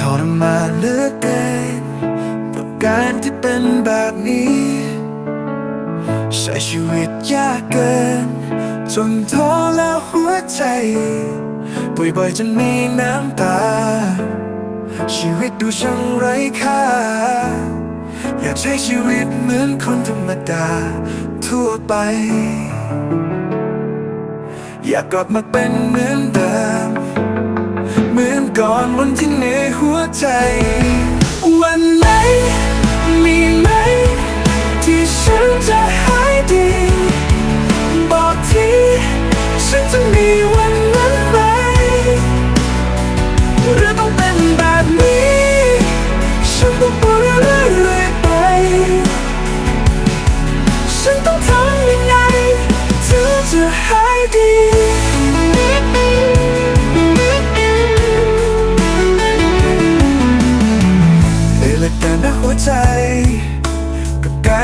ทรมานเหลือเกินกับการที่เป็นแบบนี้ ใช้ชีวิตยากเกิน จนท้อแล้วหัวใจบ่อยๆจนมีน้ำตา ชีวิตดูช่างไร้ค่า อยากใช้ชีวิตเหมือนคนธรรมดา ทั่วไป อยากกลับมาเป็นเหมือนเดิม ก่อนวันที่เหนื่อยหัวใจ วันไหนมี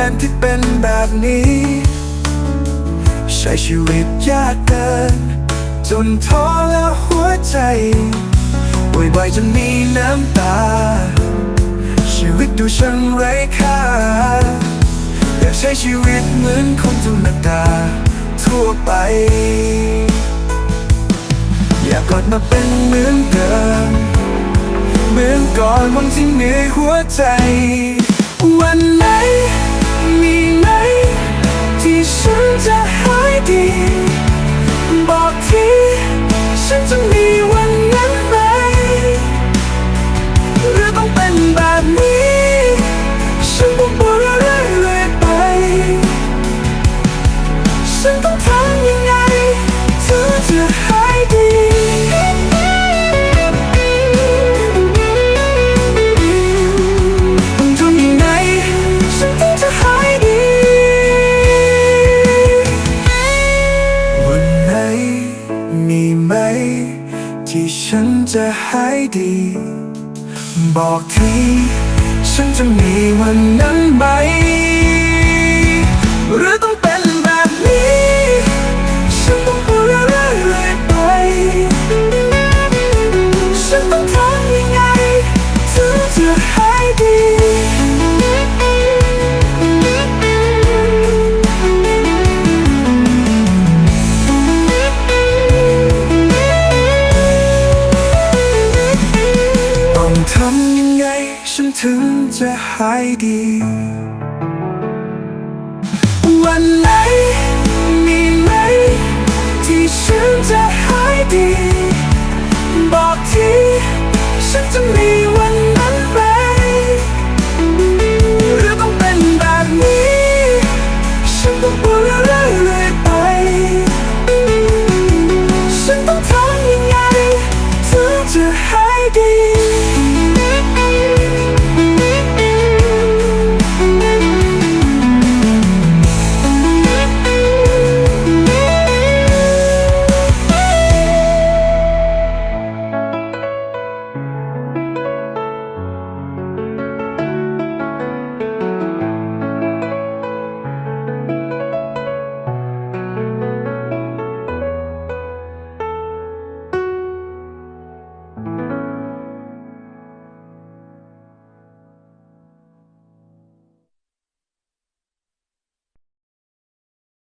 กับการที่เป็นแบบนี้ ใช้ชีวิตยากเกิน จนท้อแล้วหัวใจบ่อยๆจนมีน้ำตา ชีวิตดูช่างไร้ค่าอยากใช้ชีวิตเหมือนคนธรรมดาทั่วไป อยากกลับมาเป็นเหมือนเดิมเหมือนก่อนวันที่เหนื่อยหัวใจ วัน ที่ฉันจะหายดี บอกที ฉันจะมีวันนั้นไหม ถึงจะหายดี วันไหน